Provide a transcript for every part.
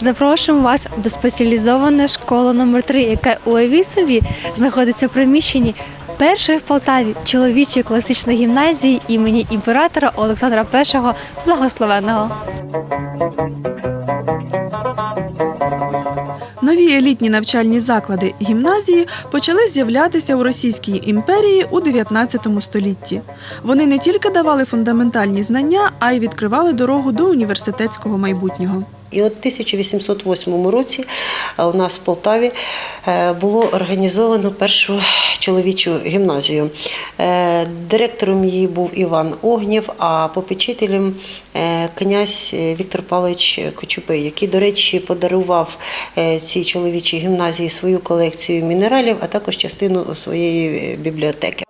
Запрошуємо вас до спеціалізованої школи номер 3 яка у Евісові знаходиться в приміщенні першої в Полтаві чоловічої класичної гімназії імені імператора Олександра І Благословенного. Нові елітні навчальні заклади гімназії почали з'являтися у Російській імперії у 19 столітті. Вони не тільки давали фундаментальні знання, а й відкривали дорогу до університетського майбутнього. І от в 1808 році е, у нас в Полтаві е, було організовано першу чоловічу гімназію. Е, Директором її був Іван Огнєв, а попечителем князь Віктор Павлович Кочубей, який, до речі, подарував цій чоловічій гімназії свою колекцію мінералів, а також частину своєї бібліотеки.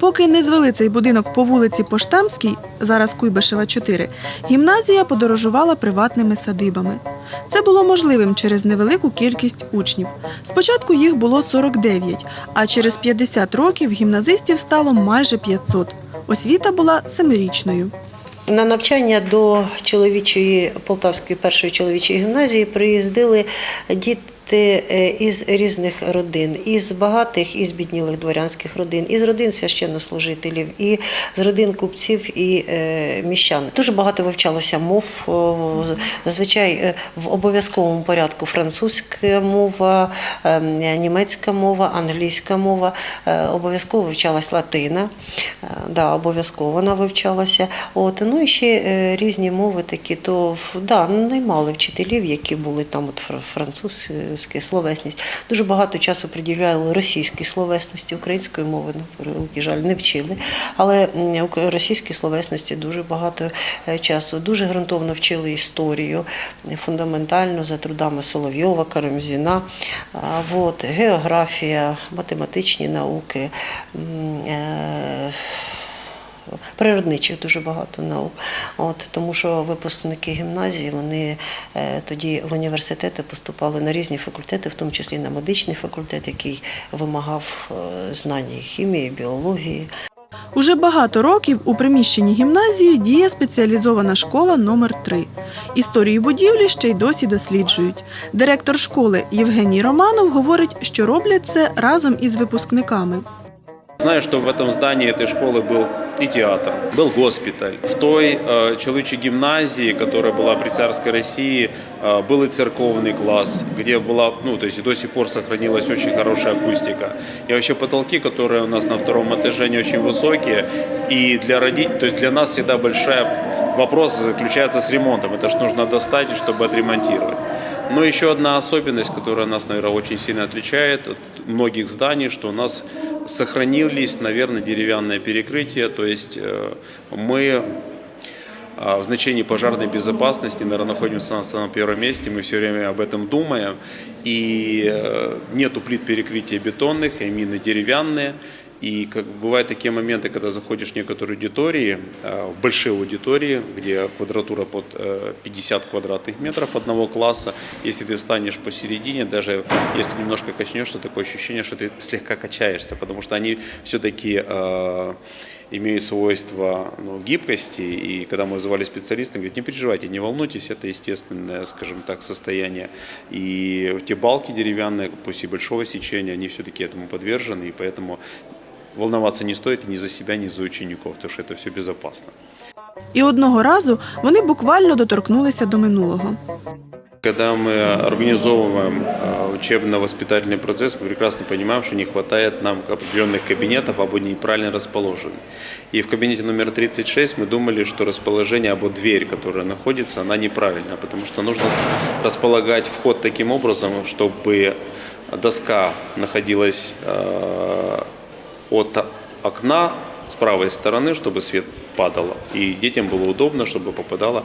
Поки не звели цей будинок по вулиці Поштамській, зараз Куйбишева 4, гімназія подорожувала приватними садибами. Це було можливим через невелику кількість учнів. Спочатку їх було 49, а через 50 років гімназистів стало майже 500. Освіта була семирічною. На навчання до чоловічої Полтавської першої чоловічої гімназії приїздили діти із різних родин, із багатих, із біднілих дворянських родин, із родин священнослужителів, і з родин купців і е, міщан. Дуже багато вивчалося мов. Зазвичай е, в обов'язковому порядку французька мова, е, німецька мова, англійська мова. Е, Обов'язково вивчалась латина. Е, Да, обов'язково вона вивчалася. От, ну і ще е, різні мови такі, то да, наймали вчителів, які були там от фр- французька словесність. Дуже багато часу приділяли російській словесності, української мови, на превеликий жаль, не вчили. Але російській словесності дуже багато е, часу. Дуже ґрунтовно вчили історію, е, фундаментально за трудами Соловйова, Карамзіна. Вот, географія, математичні науки. Природничих дуже багато наук. От, тому що випускники гімназії вони е, тоді в університети поступали на різні факультети, в тому числі на медичний факультет, який вимагав е, знання хімії, біології. Уже багато років у приміщенні гімназії діє спеціалізована школа номер 3 Історію будівлі ще й досі досліджують. Директор школи Євгеній Романов говорить, що роблять це разом із випускниками. Знаю, что в этом здании этой школы был и театр, был госпиталь. В той э, человечей гимназии, которая была при царской России, э, был и церковный класс, где была, ну, то есть до сих пор сохранилась очень хорошая акустика. И вообще потолки, которые у нас на втором этаже, они очень высокие. И для родителей, то есть для нас всегда большая вопрос заключается с ремонтом. Это ж нужно достать, чтобы отремонтировать. Но еще одна особенность, которая нас, наверное, очень сильно отличает от многих зданий, что у нас сохранились, наверное, деревянное перекрытие, то есть э, мы а, в значении пожарной безопасности, наверное, находимся на самом первом месте, мы все время об этом думаем, и э, нету плит перекрытия бетонных, а именно деревянные, и как бывают такие моменты, когда заходишь в некоторые аудитории, э, в большие аудитории, где квадратура под э, 50 квадратных метров одного класса, если ты встанешь посередине, даже если немножко качнешься, такое ощущение, что ты слегка качаешься, потому что они все-таки э, имеют свойство ну, гибкости, и когда мы вызывали специалиста, он говорит, не переживайте, не волнуйтесь, это естественное, скажем так, состояние. И те балки деревянные, пусть и большого сечения, они все-таки этому подвержены, и поэтому волноваться не стоит ни за себя, ни за учеников, потому что это все безопасно. І одного разу вони буквально доторкнулися до минулого. Когда мы организовываем э, учебно-воспитательный процесс, мы прекрасно понимаем, что не хватает нам определенных кабинетов, або они неправильно расположены. И в кабинете номер 36 мы думали, что расположение, або дверь, которая находится, она неправильная, потому что нужно располагать вход таким образом, чтобы доска находилась э, от окна с правой стороны, чтобы свет падало. И детям было удобно, чтобы попадало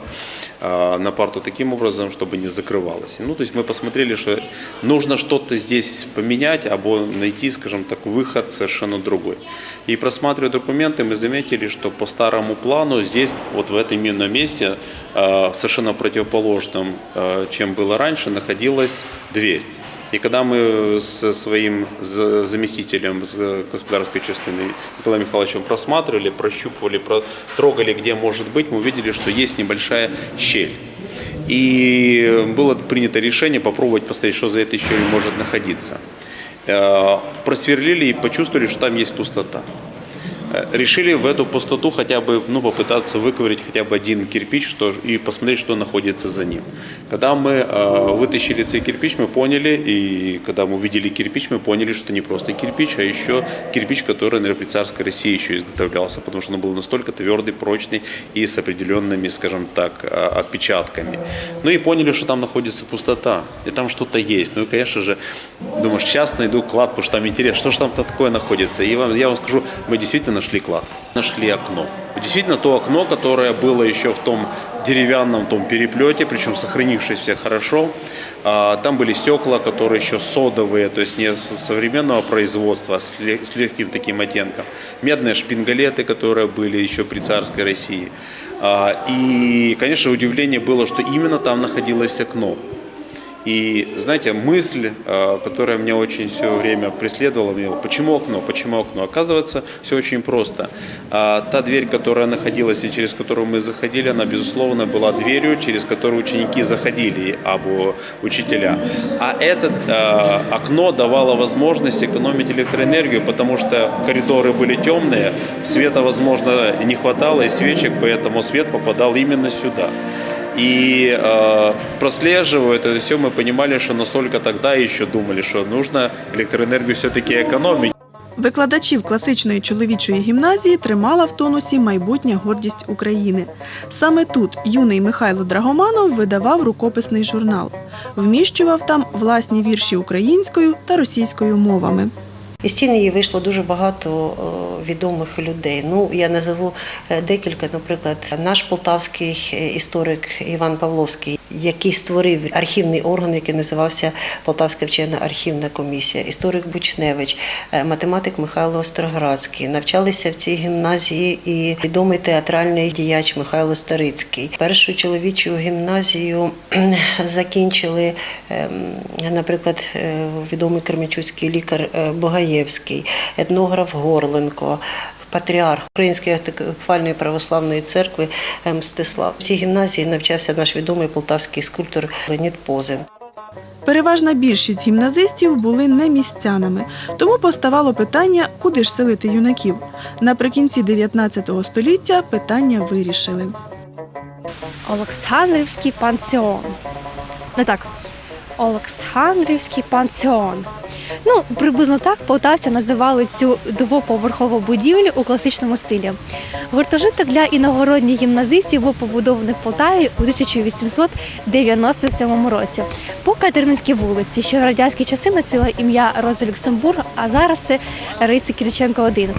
э, на парту таким образом, чтобы не закрывалось. Ну, то есть мы посмотрели, что нужно что-то здесь поменять, або найти, скажем так, выход совершенно другой. И просматривая документы, мы заметили, что по старому плану здесь, вот в этом именно месте, э, совершенно противоположном, э, чем было раньше, находилась дверь. И когда мы с своим за- заместителем с господарской частины Николаем Михайловичем просматривали, прощупывали, про- трогали, где может быть, мы увидели, что есть небольшая щель. И было принято решение попробовать посмотреть, что за этой щелью может находиться. Э, Просверлили и почувствовали, что там есть пустота. Э, Решили в эту пустоту хотя бы ну, попытаться выковырять хотя бы один кирпич что, и посмотреть, что находится за ним. Когда мы э, вытащили этот кирпич, мы поняли, и когда мы увидели кирпич, мы поняли, что не просто кирпич, а еще кирпич, который на царской России еще изготовлялся, потому что он был настолько твердый, прочный и с определенными, скажем так, э, отпечатками. Ну и поняли, что там находится пустота, и там что-то есть. Ну и, конечно же, думаешь, сейчас найду клад, потому что там интересно, что же там такое находится. И вам, я вам скажу, мы действительно нашли клад, нашли окно. Действительно, то окно, которое было еще в том деревянном том переплете, причем сохранившееся хорошо. А, Там были стекла, которые еще содовые, то есть не современного производства, с легким таким оттенком. Медные шпингалеты, которые были еще при царской России. А, И, конечно, удивление было, что именно там находилось окно. И, знаете, мысль, э, которая меня очень все время преследовала, меня, почему окно, почему окно? Оказывается, все очень просто. А, Та дверь, которая находилась и через которую мы заходили, она, безусловно, была дверью, через которую ученики заходили, або учителя. А это э, окно давало возможность экономить электроэнергию, потому что коридоры были темные, света, возможно, не хватало, и свечек, поэтому свет попадал именно сюда. И э, прослеживая это все, мы понимали, что настолько тогда еще думали, что нужно электроэнергию все-таки экономить. Викладачів класичної чоловічої гімназії тримала в тонусі майбутня гордість України. Саме тут юний Михайло Драгоманов видавав рукописний журнал, вміщував там власні вірші українською та російською мовами. Із тіні вийшло дуже багато е, відомих людей. Ну, я назову е, декілька, наприклад, наш полтавський е, історик Іван Павловський, який створив архівний орган, який називався Полтавська вчена архівна комісія, історик Бучневич, е, математик Михайло Остроградський. Навчалися в цій гімназії і відомий театральний діяч Михайло Старицький. Першу чоловічу гімназію закінчили, ем, наприклад, е, відомий кременчуцький лікар е, Богаєвський, етнограф Горленко. Патріарх Української автокефальної православної церкви е, Мстислав. В цій гімназії навчався наш відомий полтавський скульптор Леонід Позин. Переважна більшість гімназистів були не містянами, тому поставало питання, куди ж селити юнаків. Наприкінці 19 століття питання вирішили. Олександрівський пансіон. Не так. Олександрівський пансіон. Ну, приблизно так полтавці називали цю двоповерхову будівлю у класичному стилі. Гуртожиток для іногородніх гімназистів був побудований в Полтаві у 1897 році по Катерининській вулиці, що в радянські часи носила ім'я Роза Люксембург, а зараз це Риці Кириченко 1.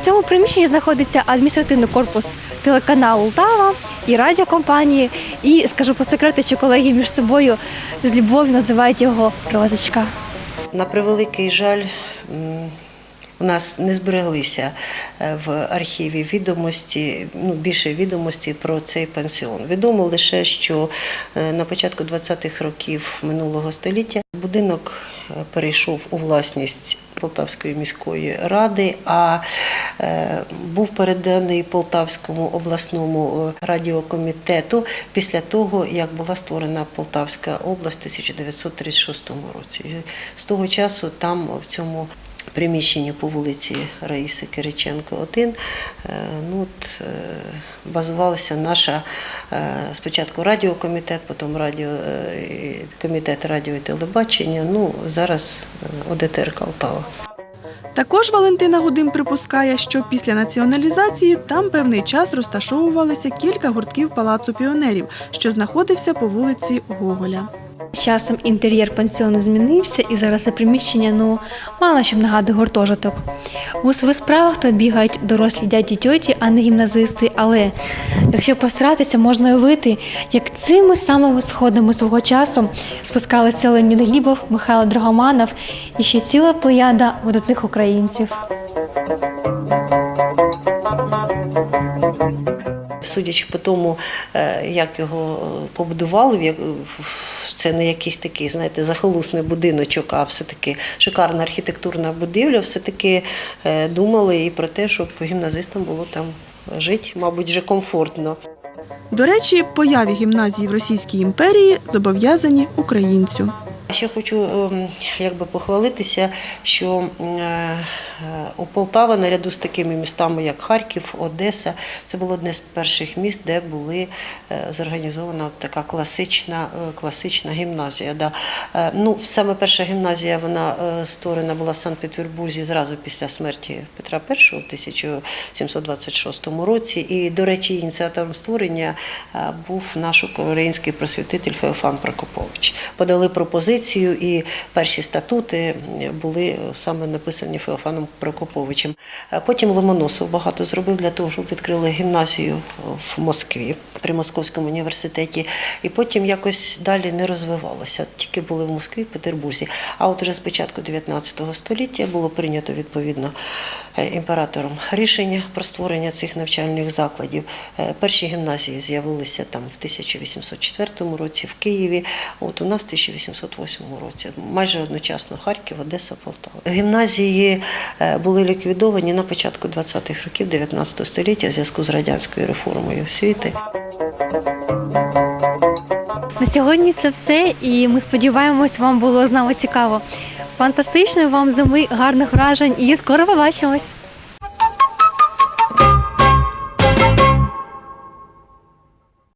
В цьому приміщенні знаходиться адміністративний корпус телеканалу Лтава і радіокомпанії. І скажу по секрету, що колеги між собою з любов'ю називають його Розочка. На превеликий жаль, у нас не збереглися е, в архіві відомості, ну більше відомості про цей пансіон. Відомо лише, що е, на початку 20-х років минулого століття будинок е, перейшов у власність Полтавської міської ради, а е, був переданий Полтавському обласному е, радіокомітету після того, як була створена Полтавська область у 1936 році. З того часу там в цьому приміщенні по вулиці Раїси Кириченко 1 е, ну, от, е, базувалася наша е, спочатку радіокомітет, потім радіо, комітет радіо і телебачення, ну зараз ОДТР Калтава. Також Валентина Гудим припускає, що після націоналізації там певний час розташовувалися кілька гуртків палацу піонерів, що знаходився по вулиці Гоголя. Часом інтер'єр пансіону змінився, і зараз це приміщення ну мало чим нагадує гуртожиток. У своїх справах тут бігають дорослі дяді тьоті, а не гімназисти. Але якщо постаратися, можна уявити, як цими самими сходами свого часу спускалися Леонід Глібов, Михайло Драгоманов і ще ціла плеяда видатних українців. Судячи по тому, е, як його побудували, це не якийсь такий, знаєте, захолусний будиночок, а все-таки шикарна архітектурна будівля, все-таки е, думали і про те, щоб гімназистам було там жити, мабуть, вже комфортно. До речі, появі гімназії в Російській імперії зобов'язані українцю. Ще хочу ем, якби похвалитися, що е, е, у Полтава наряду з такими містами, як Харків, Одеса, це було одне з перших міст, де були е, зорганізована така класична, класична гімназія. Да. Ну, саме перша гімназія вона створена була в Санкт-Петербурзі зразу після смерті Петра І в 1726 році. І, до речі, ініціатором створення був наш український просвітитель Феофан Прокопович. Подали пропозицію, і перші статути були саме написані Феофаном Прокоповичем. Е, Потім Ломоносов багато зробив для того, щоб відкрили гімназію в Москві при Московському університеті. І потім якось далі не розвивалося. Тільки були в Москві, в Петербурзі. А от уже з початку 19 століття було прийнято відповідно е, імператором рішення про створення цих навчальних закладів. Е, Перші гімназії з'явилися там в 1804 році в Києві, от у нас в 1808 році. Майже одночасно Харків, Одеса, Полтава. Гімназії е, були ліквідовані на початку 20-х років 19 століття в зв'язку з радянською реформою освіти. На сьогодні це все, і ми сподіваємось, вам було з нами цікаво. Фантастичної вам зими, гарних вражень і скоро побачимось!